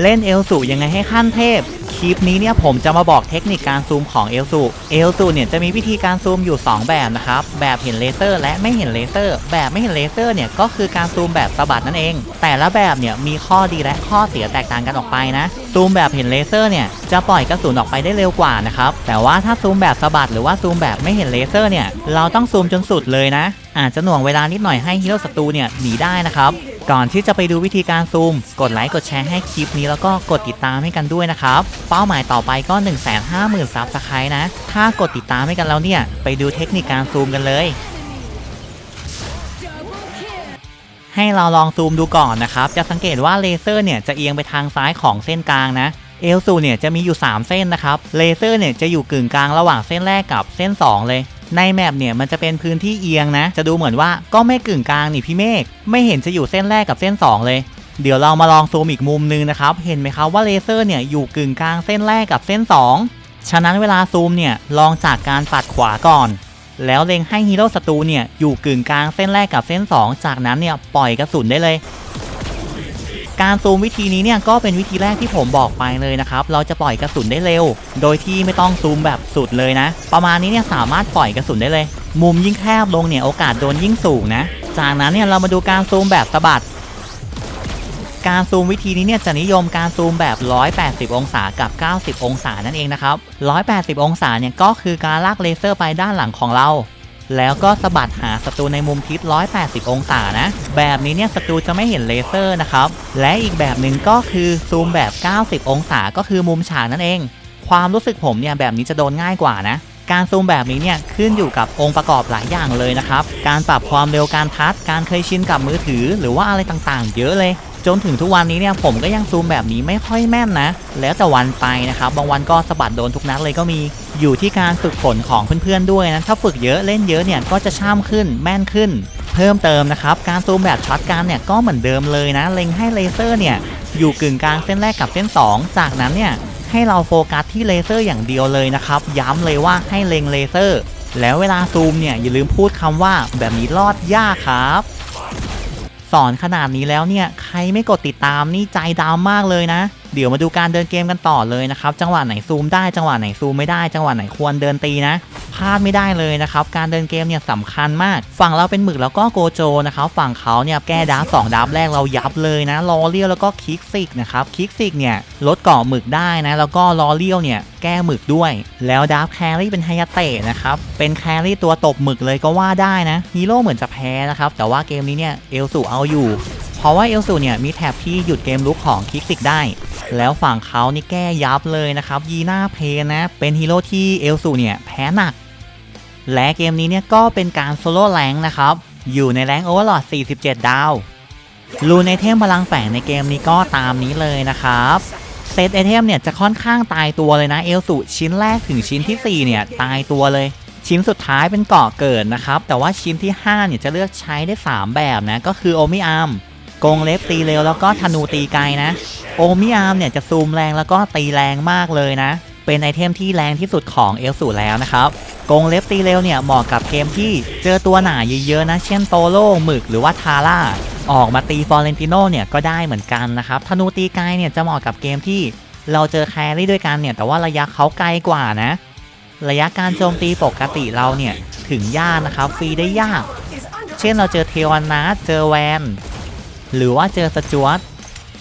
เล่นเอลสูยังไงให้ขั้นเทพ คลิปนี้เนี่ยผมจะมาบอกเทคนิคการซูมของเอลสูเอลสูเนี่ยจะมีวิธีการซูมอยู่ 2 แบบนะครับ แบบเห็นเลเซอร์ และไม่เห็นเลเซอร์ แบบไม่เห็นเลเซอร์เนี่ยก็คือการซูมแบบสะบัดนั่นเอง แต่ละแบบเนี่ยมีข้อดีและข้อเสียแตกต่างกันออกไปนะ ซูมแบบเห็นเลเซอร์เนี่ยจะปล่อยกระสุนออกไปได้เร็วกว่านะครับ แต่ว่าถ้าซูมแบบสะบัดหรือว่าซูมแบบไม่เห็นเลเซอร์เนี่ยเราต้องซูมจนสุดเลยนะ อาจจะหน่วงเวลานิดหน่อยให้ฮีโร่ศัตรูเนี่ยหนีได้นะครับ ก่อนที่จะไปดูวิธีการซูม กดไลค์กดแชร์ให้คลิปนี้แล้วก็กดติดตามให้กันด้วยนะครับ เป้าหมายต่อไปก็ 1 5 0 0 0 0ซับสไครต์นะ ถ้ากดติดตามให้กันแล้วเนี่ย ไปดูเทคนิคการซูมกันเลย ให้เราลองซูมดูก่อนนะครับ จะสังเกตว่าเลเซอร์เนี่ยจะเอียงไปทางซ้ายของเส้นกลางนะเอลซูเนี่ยจะมีอยู่ 3 เส้นนะครับ เลเซอร์เนี่ยจะอยู่กึ่งกลางระหว่างเส้นแรกกับเส้น 2 เลย ในแมปเนี่ยมันจะเป็นพื้นที่เอียงนะ จะดูเหมือนว่าก็ไม่กึ่งกลางนี่พี่เมฆไม่เห็นจะอยู่เส้นแรกกับเส้น 2 เลย เดี๋ยวเรามาลองซูมอีกมุมนึงนะครับ เห็นไหมครับว่าเลเซอร์เนี่ยอยู่กึ่งกลางเส้นแรกกับเส้น 2 ฉะนั้นเวลาซูมเนี่ยลองจากการปัดขวาก่อน แล้วเล็งให้ฮีโร่ศัตรูเนี่ยอยู่กึ่งกลางเส้นแรกกับเส้น 2 จากนั้นเนี่ยปล่อยกระสุนได้เลย การซูมวิธีนี้เนี่ยก็เป็นวิธีแรกที่ผมบอกไปเลยนะครับเราจะปล่อยกระสุนได้เร็ว โดยที่ไม่ต้องซูมแบบสุดเลยนะ ประมาณนี้เนี่ยสามารถปล่อยกระสุนได้เลย มุมยิ่งแคบลงเนี่ยโอกาสโดนยิ่งสูงนะ จากนั้นเนี่ยเรามาดูการซูมแบบสะบัดการซูมวิธีนี้เนี่ยจะนิยมการซูมแบบ 180 องศากับ 90 องศานั่นเองนะครับ 180 องศาเนี่ยก็คือการลากเลเซอร์ไปด้านหลังของเรา แล้วก็สะบัดหาศัตรูในมุมทิศ 180 องศานะ แบบนี้เนี่ยศัตรูจะไม่เห็นเลเซอร์นะครับ และอีกแบบหนึ่งก็คือซูมแบบ 90 องศาก็คือมุมฉากนั่นเอง ความรู้สึกผมเนี่ยแบบนี้จะโดนง่ายกว่านะการซูมแบบนี้เนี่ยขึ้นอยู่กับองค์ประกอบหลายอย่างเลยนะครับ การปรับความเร็วการทัดการเคยชินกับมือถือ หรือว่าอะไรต่างๆ เยอะเลย จนถึงทุกวันนี้เนี่ยผมก็ยังซูมแบบนี้ไม่ค่อยแม่นนะ แล้วแต่วันไปนะครับ บางวันก็สะบัดโดนทุกนัดเลยก็มี อยู่ที่การฝึกฝนของเพื่อนๆด้วยนะ ถ้าฝึกเยอะเล่นเยอะเนี่ยก็จะช่ำขึ้นแม่นขึ้น เพิ่มเติมนะครับ การซูมแบบช็อตการเนี่ยก็เหมือนเดิมเลยนะ เล็งให้เลเซอร์เนี่ยอยู่กึ่งกลางเส้นแรกกับเส้น 2 จากนั้นเนี่ยให้เราโฟกัสที่เลเซอร์อย่างเดียวเลยนะครับ ย้ำเลยว่าให้เล็งเลเซอร์ แล้วเวลาซูมเนี่ยอย่าลืมพูดคำว่าแบบนี้รอดยากครับ สอนขนาดนี้แล้วเนี่ย ใครไม่กดติดตามนี่ใจดำมากเลยนะ เดี๋ยวมาดูการเดินเกมกันต่อเลยนะครับจังหวะไหนซูมได้จังหวะไหนซูมไม่ได้จังหวะไหนควรเดินตีนะพลาดไม่ได้เลยนะครับการเดินเกมเนี่ยสำคัญมาก ฝั่งเราเป็นหมึกแล้วก็โกโจนะครับฝั่งเขาเนี่ยแก้ดับสองดับแรกเรายับเลยนะลอเลียวแล้วก็คิกซิกนะครับคิกซิกเนี่ยลดเกาะหมึกได้นะแล้วก็ลอเลียวเนี่ยแก้หมึกด้วย แล้วดับแครี่เป็นไฮยาเตะนะครับเป็นแครี่ตัวตบหมึกเลยก็ว่าได้นะฮีโร่เหมือนจะแพ้นะครับแต่ว่าเกมนี้เนี่ยเอลสูเอาอยู่ เพราะว่าเอลสูเนี่ยมีแถบที่หยุดเกมลุกของคิกซิกได้ แล้วฝั่งเขานี่แก้ยับเลยนะครับยีน่าเพนนะ เป็นฮีโร่ที่เอลสูเนี่ยแพ้หนัก และเกมนี้เนี่ยก็เป็นการโซโล่แรงนะครับ อยู่ในแรงโอเวอร์ลอด47 ดาวรูนไอเทมพลังแฝงในเกมนี้ก็ตามนี้เลยนะครับเซตไอเทมเนี่ยจะค่อนข้างตายตัวเลยนะเอลสูชิ้นแรกถึงชิ้นทีสี่ 4 เนี่ยตายตัวเลย ชิ้นสุดท้ายเป็นเกาะเกิดนะครับ แต่ว่าชิ้นที่ 5 เนี่ยจะเลือกใช้ได้ 3 แบบนะ ก็คือโอมิอาร์ม กงเล็บตีเร็วแล้วก็ธนูตีไกลนะ โอมิอาร์มเนี่ยจะซูมแรงแล้วก็ตีแรงมากเลยนะ เป็นไอเทมที่แรงที่สุดของเอลสูแล้วนะครับกงเล็บตีเร็วเนี่ยเหมาะกับเกมที่เจอตัวหนาเยอะๆนะ เช่นโตโร่หมึกหรือว่าทาร่าออกมาตีฟอร์เรนติโนเนี่ยก็ได้เหมือนกันนะครับธนูตีไกลเนี่ยจะเหมาะกับเกมที่เราเจอแครี่ด้วยกันเนี่ยแต่ว่าระยะเขาไกลกว่านะ ระยะการโจมตีปกติเราเนี่ยถึงยากนะครับฟรีได้ยาก เช่นเราเจอเทวานาเจอแวน หรือว่าเจอสจวต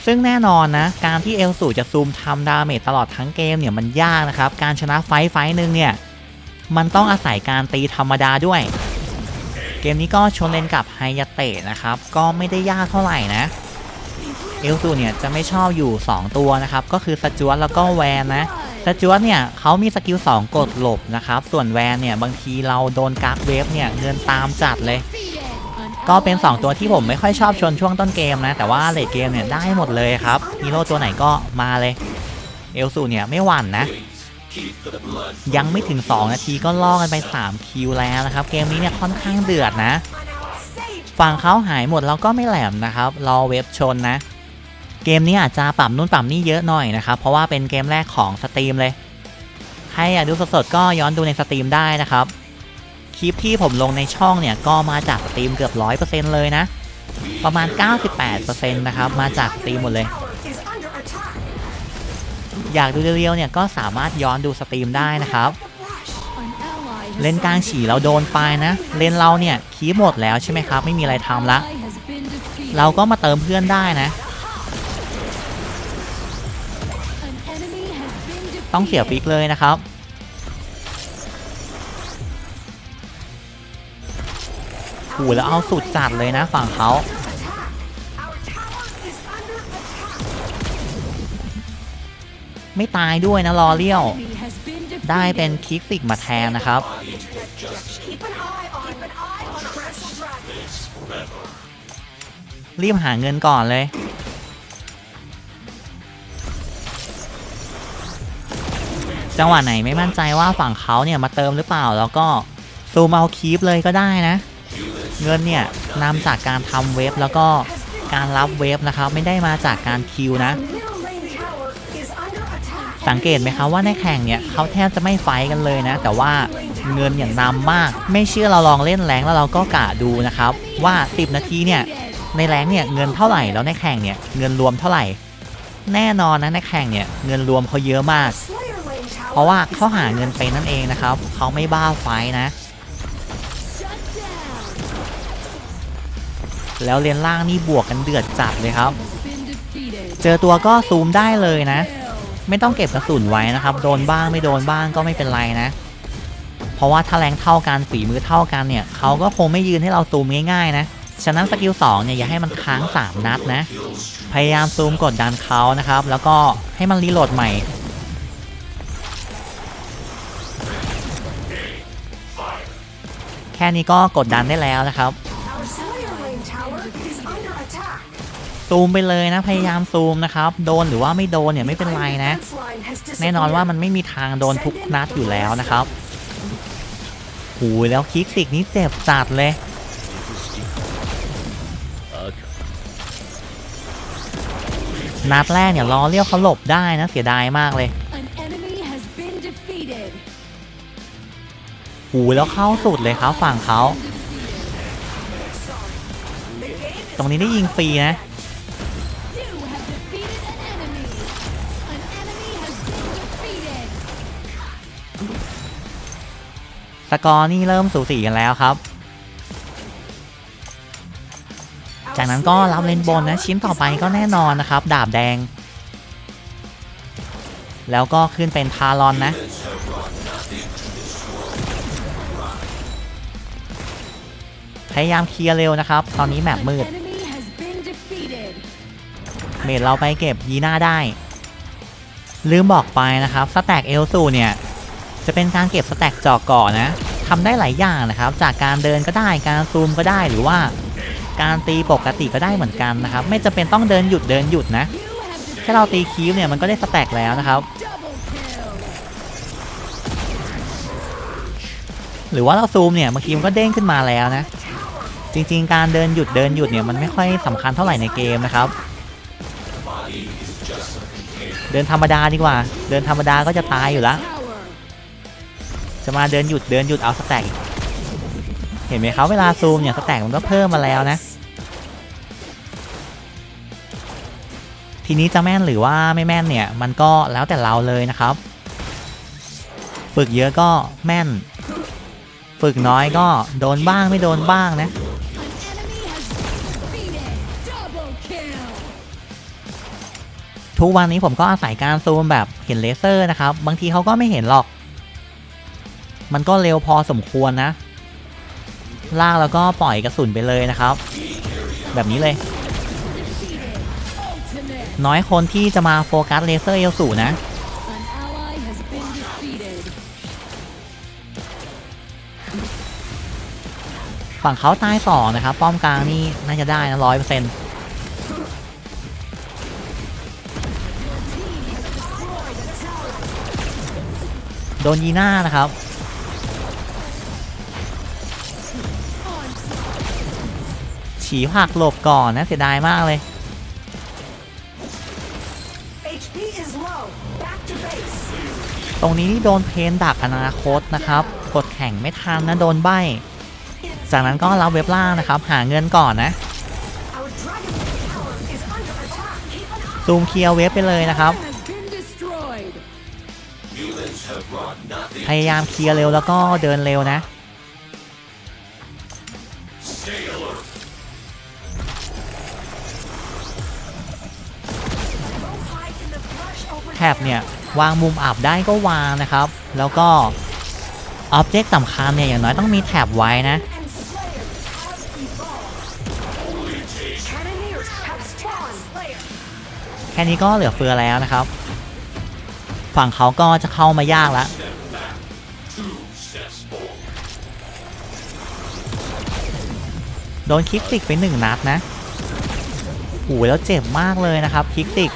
ซึ่งแน่นอนนะการที่เอลสูจะซูมทำดาเมจตลอดทั้งเกมเนี่ยมันยากนะครับ การชนะไฟท์ไฟท์หนึ่งเนี่ยมันต้องอาศัยการตีธรรมดาด้วย เกมนี้ก็ชนเลนกับไฮยาเตะนะครับ ก็ไม่ได้ยากเท่าไหร่นะ เอลสูเนี่ยจะไม่ชอบอยู่ 2 ตัวนะครับ ก็คือสจวตแล้วก็แวนนะสจวตเนี่ยเขามีสกิล2กดหลบนะครับ ส่วนแวนเนี่ยบางทีเราโดนการ์ดเวฟเนี่ยเงินตามจัดเลย ก็เป็น 2 ตัวที่ผมไม่ค่อยชอบชนช่วงต้นเกมนะ แต่ว่าเลดเกมเนี่ยได้หมดเลยครับฮีโร่ตัวไหนก็มาเลยเอลสูเนี่ยไม่หวั่นนะ ยังไม่ถึง 2 นาทีก็ล่อกันไป 3 คิวแล้วนะครับ เกมนี้เนี่ยค่อนข้างเดือดนะฝั่งเขาหายหมดแล้วก็ไม่แหลมนะครับรอเว็บชนนะ เกมนี้อาจจะปรับนู่นปรับนี่เยอะหน่อยนะครับ เพราะว่าเป็นเกมแรกของสตรีมเลยใครอดูสดๆก็ย้อนดูในสตรีมได้นะครับ ลิปที่ผมลงในช่องเนี่ย ก็มาจากสตรีมเกือบ 100%เลยนะ ประมาณ 98%นะครับ มาจากสตรีมหมดเลย อยากดูเรียวๆเนี่ย ก็สามารถย้อนดูสตรีมได้นะครับ เลนกลางฉี่เราโดนไปนะ เลนเราเนี่ยคีบหมดแล้วใช่ไหมครับ ไม่มีอะไรทำละ เราก็มาเติมเพื่อนได้นะต้องเสียฟิกเลยนะครับ หูแล้วเอาสุดจัดเลยนะฝั่งเขาไม่ตายด้วยนะรอเลี้ยว ได้เป็นคิกซิกมาแทนนะครับ รีบหาเงินก่อนเลย จังหวะไหนไม่มั่นใจว่าฝั่งเขาเนี่ยมาเติมหรือเปล่าแล้วก็ซูมเอาคีปเลยก็ได้นะ เงินเนี่ยนำจากการทำเว็บแล้วก็การรับเว็บนะครับไม่ได้มาจากการคิวนะ สังเกตไหมครับว่าในแข่งเนี่ยเขาแทบจะไม่ไฟท์กันเลยนะ แต่ว่าเงินอย่างนำมาก ไม่เชื่อเราลองเล่นแรงแล้วเราก็กะดูนะครับ ว่า 10 นาทีเนี่ยในแรงเนี่ยเงินเท่าไหร่แล้วในแข่งเนี่ยเงินรวมเท่าไหร่ แน่นอนนะในแข่งเนี่ยเงินรวมเขาเยอะมาก เพราะว่าเขาหาเงินเป็นนั่นเองนะครับเขาไม่บ้าไฟท์นะ แล้วเลนล่างนี่บวกกันเดือดจัดเลยครับ เจอตัวก็ซูมได้เลยนะ ไม่ต้องเก็บกระสุนไว้นะครับ โดนบ้างไม่โดนบ้างก็ไม่เป็นไรนะ เพราะว่าถ้าแรงเท่ากันฝีมือเท่ากันเนี่ยเขาก็คงไม่ยืนให้เราซูมง่ายๆนะฉะนั้นสกิล2เนี่ยอย่าให้มันค้าง 3 นัดนะ พยายามซูมกดดันเขานะครับ แล้วก็ให้มันรีโหลดใหม่ แค่นี้ก็กดดันได้แล้วนะครับ ซูมไปเลยนะ พยายามซูมนะครับ โดนหรือว่าไม่โดนเนี่ยไม่เป็นไรนะ แน่นอนว่ามันไม่มีทางโดนทุกนัดอยู่แล้วนะครับหูแล้วคิกสิกนี้เจ็บจัดเลยนัดแรกเนี่ยล้อเลี้ยวเขาหลบได้นะเสียดายมากเลยหูแล้วเข้าสุดเลยครับฝั่งเขา ตรงนี้ได้ยิงฟรีนะ สกอร์นี่เริ่มสูสีกันแล้วครับ จากนั้นก็รับเลนบนนะชิ้นต่อไปก็แน่นอนนะครับ ดาบแดง แล้วก็ขึ้นเป็นทารอนนะพยายามเคลียร์เร็วนะครับ ตอนนี้แมปมืด เมดเราไปเก็บยีน่าได้ ลืมบอกไปนะครับสแต็กเอลสูเนี่ย จะเป็นการเก็บสแต็กจอกก่อนนะทำได้หลายอย่างนะครับ จากการเดินก็ได้การซูมก็ได้หรือว่า การตีปกติก็ได้เหมือนกันนะครับ ไม่จำเป็นต้องเดินหยุดเดินหยุดนะแค่เราตีคีฟเนี่ยมันก็ได้สแต็กแล้วนะครับ หรือว่าเราซูมเนี่ยบางทีมันก็เด้งขึ้นมาแล้วนะ จริง ๆ การเดินหยุดเดินหยุดเนี่ยมันไม่ค่อยสำคัญเท่าไหร่ในเกมนะครับ เดินธรรมดาดีกว่า เดินธรรมดาก็จะตายอยู่แล้ว จะมาเดินหยุดเดินหยุดเอาสแต็กเห็นไหมครับเวลาซูมเนี่ยสแต็กมันก็เพิ่มมาแล้วนะ ทีนี้จะแม่นหรือว่าไม่แม่นเนี่ย มันก็แล้วแต่เราเลยนะครับ ฝึกเยอะก็แม่น ฝึกน้อยก็โดนบ้างไม่โดนบ้างนะทุกวันนี้ผมก็อาศัยการซูมแบบเห็นเลเซอร์นะครับ บางทีเขาก็ไม่เห็นหรอก มันก็เร็วพอสมควรนะ ลากแล้วก็ปล่อยกระสุนไปเลยนะครับ แบบนี้เลย น้อยคนที่จะมาโฟกัสเลเซอร์เอลสูนะ ฝั่งเขาตายสองนะครับ ป้อมกลางนี่น่าจะได้นะร้อยเปอร์เซ็นต์โดนยีน่านะครับ ฉีผักหลบก่อนนะเสียดายมากเลย HP is low. Back to base. ตรงนี้นี่โดนเพนดักอนาคตนะครับ กดแข่งไม่ทันนะโดนใบ จากนั้นก็รับเว็บล่างนะครับ หาเงินก่อนนะ Our dragon tower is under attack. Keep an eye ซูมเคลียร์เวฟไปเลยนะครับ Has been destroyed. พยายามเคลียร์เร็วแล้วก็เดินเร็วนะ แท็บเนี่ยวางมุมอับได้ก็วางนะครับ แล้วก็อ็อบเจกต์สำคัญเนี่ยอย่างน้อยต้องมีแท็บไว้นะ แค่นี้ก็เหลือเฟือแล้วนะครับ ฝั่งเขาก็จะเข้ามายากแล้วโดนคลิกติกไปหนึ่งนัดนะโอ้แล้วเจ็บมากเลยนะครับคลิกติก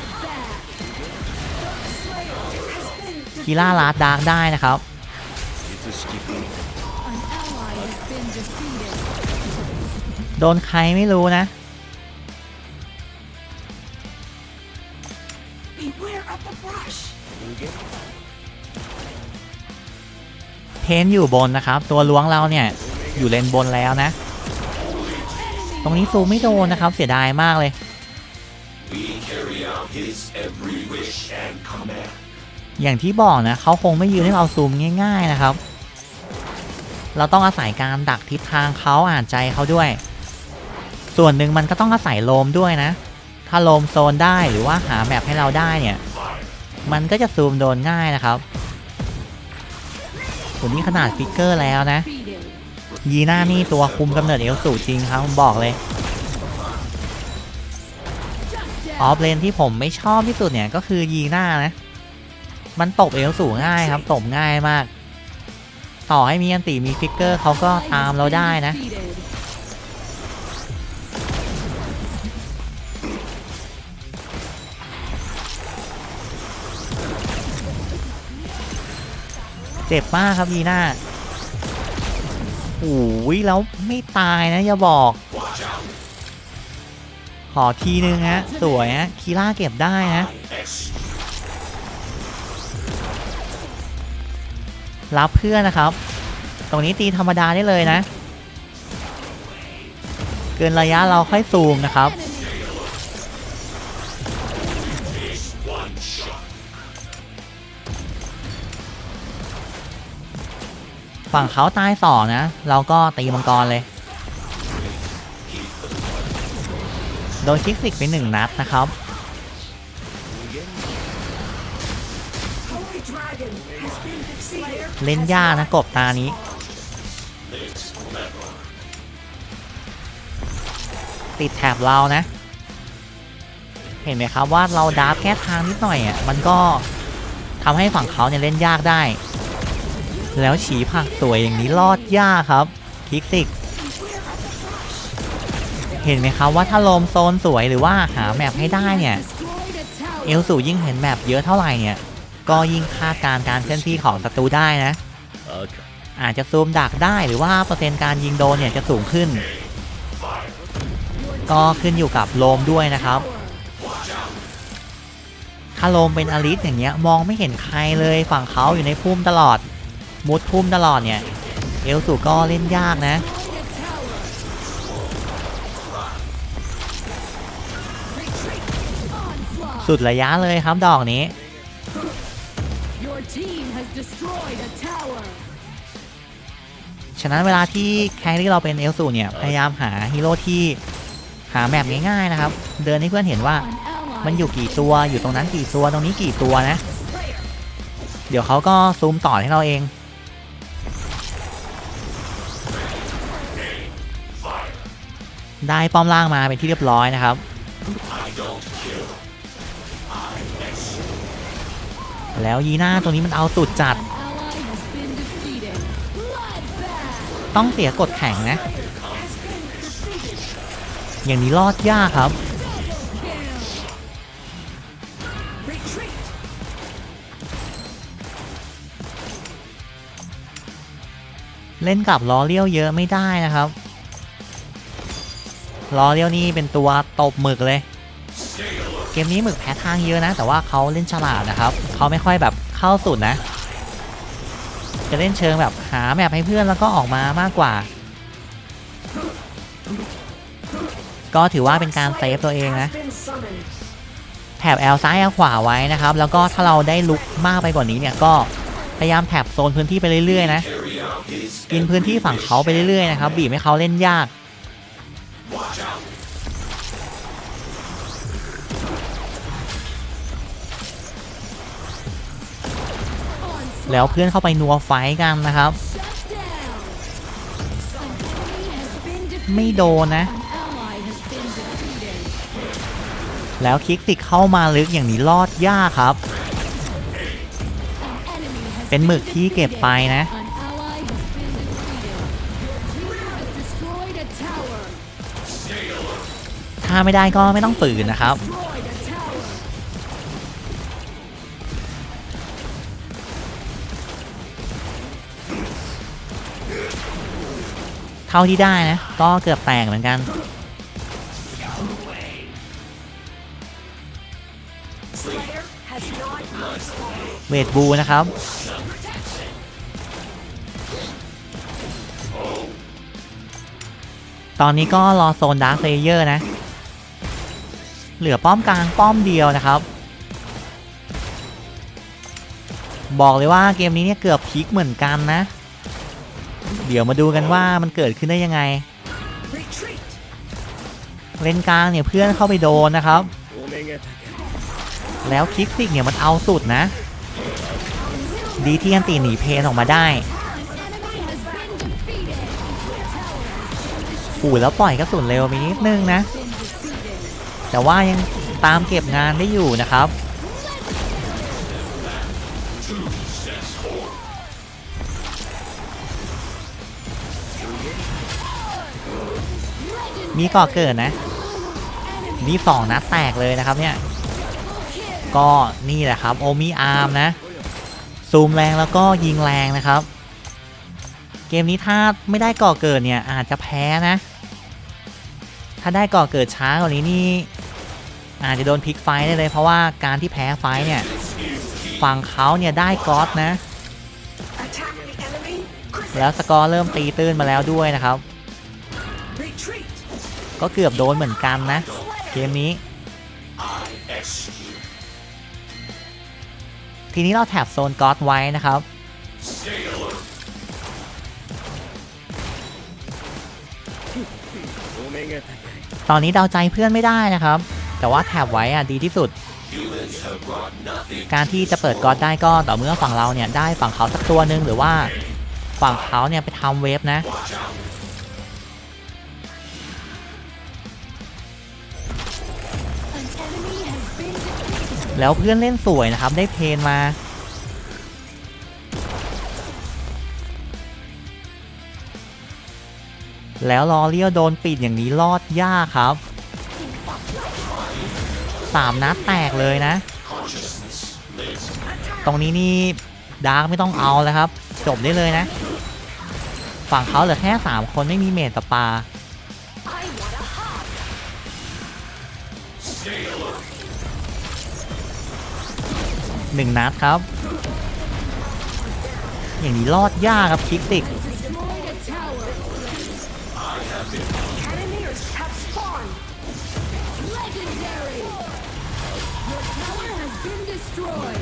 กีล่าลาดดาร์กได้นะครับโดนใครไม่รู้นะเพนอยู่บนนะครับ ตัวล้วงเราเนี่ย อยู่เลนบนแล้วนะ ตรงนี้ซูไม่โดนนะครับเสียดายมากเลย อย่างที่บอกนะเขาคงไม่ยืนให้เราซูมง่าย ๆนะครับ เราต้องอาศัยการดักทิศทางเขาอ่านใจเขาด้วย ส่วนหนึ่งมันก็ต้องอาศัยโลมด้วยนะ ถ้าโลมโซนได้หรือว่าหาแมปให้เราได้เนี่ย มันก็จะซูมโดนง่ายนะครับส่วนนี้ขนาดฟิกเกอร์แล้วนะ ยีน่านี่ตัวคุมกำเนิดเอลสูจริงครับผมบอกเลยออฟเลนที่ผมไม่ชอบที่สุดเนี่ยก็คือยีน่านะ มันตบเอลสูง่ายครับตบง่ายมาก ต่อให้มีอันติมีฟิกเกอร์เขาก็ตามเราได้นะ Defeated. เจ็บมากครับยีน่าโอ้ยแล้วไม่ตายนะ อย่าบอกขอทีนึงฮะ สวยฮะ คีล่าเก็บได้นะ รับเพื่อนนะครับ ตรงนี้ตีธรรมดาได้เลยนะ เกินระยะเราค่อยซูมนะครับ ฝั่งเขาตายสองนะ เราก็ตีมังกรเลย โดนคิกสิกไปหนึ่งนัดนะครับ เล่นยากนะกบตานี้ ติดแถบเรานะ เห็นไหมครับว่าเราดาร์ฟแค่ทางนิดหน่อยอะมันก็ทำให้ฝั่งเขาเนี่ยเล่นยากได้ แล้วฉีผักสวยอย่างนี้รอดยากครับคิกซิกเห็นไหมครับว่าถ้าลมโซนสวยหรือว่าหาแมปให้ได้เนี่ย เอลสูยิ่งเห็นแมปเยอะเท่าไหร่เนี่ย ก็ยิ่งคาดการณ์การเคลื่อนที่ของศัตรูได้นะ อาจจะซูมดักได้หรือว่าเปอร์เซ็นต์การยิงโดนเนี่ยจะสูงขึ้น ก็ขึ้นอยู่กับโลมด้วยนะครับถ้าโลมเป็นอลิสอย่างเงี้ยมองไม่เห็นใครเลยฝั่งเขาอยู่ในพุ่มตลอด มุดพุ่มตลอดเนี่ย เอลสูก็เล่นยากนะสุดระยะเลยครับดอกนี้ ฉะนั้นเวลาที่แครี่เราเป็นเอลสูเนี่ยพยายามหาฮีโร่ที่หาแมปง่ายๆนะครับ เดินให้เพื่อนเห็นว่า An ally มันอยู่กี่ตัวอยู่ตรงนั้นกี่ตัวตรงนี้กี่ตัวนะ เดี๋ยวเขาก็ซูมต่อให้เราเองได้ป้อมล่างมาเป็นที่เรียบร้อยนะครับ แล้วยีน่าตัวนี้มันเอาสุดจัด ต้องเสียกดแข่งนะ อย่างนี้รอดยากครับ เล่นกับล้อเลี้ยวเยอะไม่ได้นะครับล้อเลี้ยวนี่เป็นตัวตบหมึกเลย เกมนี้หมึกแพ้ทางเยอะนะ แต่ว่าเขาเล่นฉลาดนะครับ เขาไม่ค่อยแบบเข้าสุดนะ จะเล่นเชิงแบบหาแมปให้เพื่อนแล้วก็ออกมามากกว่า ก็ถือว่าเป็นการเซฟตัวเองนะแถบแอลซ้ายแอลขวาไว้นะครับ แล้วก็ถ้าเราได้ลุกมากไปกว่านี้เนี่ยก็พยายามแถบโซนพื้นที่ไปเรื่อยๆนะกินพื้นที่ฝั่งเขาไปเรื่อยๆนะครับบีบให้เขาเล่นยาก แล้วเพื่อนเข้าไปนัวไฟกันนะครับ ไม่โดนนะ แล้วคลิกติกเข้ามาลึกอย่างนี้รอดยากครับ เป็นหมึกที่เก็บไปนะ ถ้าไม่ได้ก็ไม่ต้องฝืนนะครับ ท่าที่ได้นะ ก็เกือบแตกเหมือนกันเวทบูนะครับ ตอนนี้ก็รอโซนดาร์ l เลเยอร์นะ เหลือป้อมกลางป้อมเดียวนะครับ บอกเลยว่าเกมนี้เนี่ยเกือบพลิกเหมือนกันนะ เดี๋ยวมาดูกันว่ามันเกิดขึ้นได้ยังไง เลนกลางเนี่ยเพื่อนเข้าไปโดนนะครับ แล้วคลิกซิกเนี่ยมันเอาสุดนะ ดีที่อันตีหนีเพนออกมาได้ An enemy has been defeated. Your tower has ขู่แล้วปล่อยกระสุนเร็วไปนิดนึงนะ แต่ว่ายังตามเก็บงานได้อยู่นะครับ มีก่อเกิดนะนี่สองนัดแตกเลยนะครับเนี่ย ก็นี่แหละครับ โอมิอาร์มนะ ซูมแรงแล้วก็ยิงแรงนะครับ เกมนี้ถ้าไม่ได้ก่อเกิดเนี่ยอาจจะแพ้นะ ถ้าได้ก่อเกิดช้ากว่านี้นี่อาจจะโดนพลิกไฟได้เลยเพราะว่าการที่แพ้ไฟเนี่ยฝั่งเขาเนี่ยได้ก๊อตนะ แล้วสกอร์เริ่มตีตื้นมาแล้วด้วยนะครับ ก็เกือบโดนเหมือนกันนะ เกมนี้ ทีนี้เราแท็บโซนก๊อตไว้นะครับ ตอนนี้เดาใจเพื่อนไม่ได้นะครับ แต่ว่าแท็บไว้อะดีที่สุด การที่จะเปิดก๊อตได้ก็ต่อเมื่อฝั่งเราเนี่ยได้ฝั่งเขาสักตัวหนึ่งหรือว่าฝั่งเขาเนี่ยไปทำเวฟนะ แล้วเพื่อนเล่นสวยนะครับ ได้เพนมาแล้วลอเลียวโดนปิดอย่างนี้รอดยากครับสามนัดแตกเลยนะ ตรงนี้นี่ดาร์กไม่ต้องเอาแล้วครับ จบได้เลยนะ ฝั่งเขาเหลือแค่3คนไม่มีเมตตาปา หนึ่งนัดครับ อย่างนี้รอดยากครับคลิกติก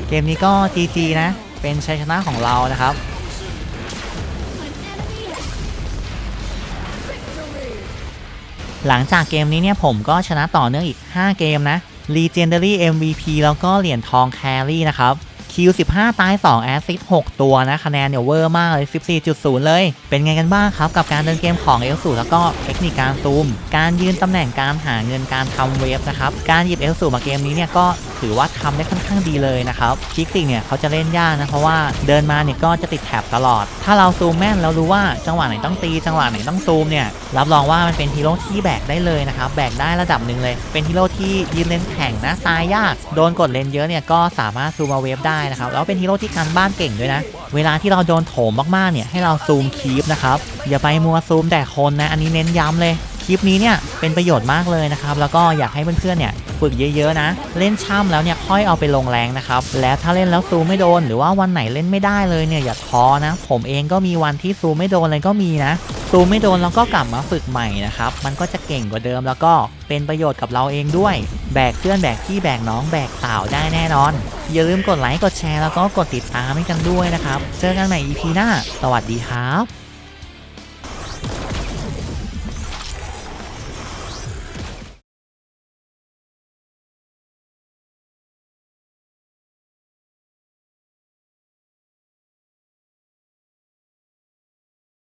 เกมนี้ก็ GG นะ เป็นชัยชนะของเรานะครับ หลังจากเกมนี้เนี่ยผมก็ชนะต่อเนื่องอีก 5 เกมนะ Legendary MVP แล้วก็เหรียญทองแครี่นะครับคิว 15 ตาย 2 แอสซิส6ตัวนะคะแนนเนี่ยเวอร์มากเลย 14.0 เลย เป็นไงกันบ้างครับ กับการเดินเกมของเอลสูแล้วก็เทคนิคการซูม การยืนตำแหน่งการหาเงินการทำเวฟนะครับ การหยิบเอลสูมาเกมนี้เนี่ยก็ ถือว่าทำได้ค่อนข้างดีเลยนะครับคิกติกเนี่ยเขาจะเล่นยากนะเพราะว่าเดินมาเนี่ยก็จะติดแท็บตลอด ถ้าเราซูมแม่นแล้วรู้ว่าจังหวะไหนต้องตี จังหวะไหนต้องซูมเนี่ยรับรองว่ามันเป็นฮีโร่ที่แบกได้เลยนะครับแบกได้ระดับหนึ่งเลย เป็นฮีโร่ที่ยืนเลนแข่งนะตายยากโดนกดเลนเยอะเนี่ยก็สามารถซูมมาเวฟได้นะครับแล้วเป็นฮีโร่ที่การบ้านเก่งด้วยนะ เวลาที่เราโดนโถมมากๆเนี่ยให้เราซูมคีปนะครับอย่าไปมัวซูมแต่คนนะอันนี้เน้นย้ำเลย คลิปนี้เนี่ยเป็นประโยชน์มากเลยนะครับ แล้วก็อยากให้เพื่อนๆเนี่ยฝึกเยอะๆนะ เล่นช่ำแล้วเนี่ยค่อยเอาไปลงแรงนะครับ แล้วถ้าเล่นแล้วซูไม่โดน หรือว่าวันไหนเล่นไม่ได้เลยเนี่ยอย่าท้อนะ ผมเองก็มีวันที่ซูไม่โดนเลยก็มีนะซูไม่โดนแล้วก็กลับมาฝึกใหม่นะครับ มันก็จะเก่งกว่าเดิมแล้วก็เป็นประโยชน์กับเราเองด้วย แบกเพื่อนแบกพี่แบกน้องแบกสาวได้แน่นอน อย่าลืมกดไลค์กดแชร์แล้วก็กดติดตามให้กันด้วยนะครับ เจอกันใหม่ EP หน้า สวัสดีครับ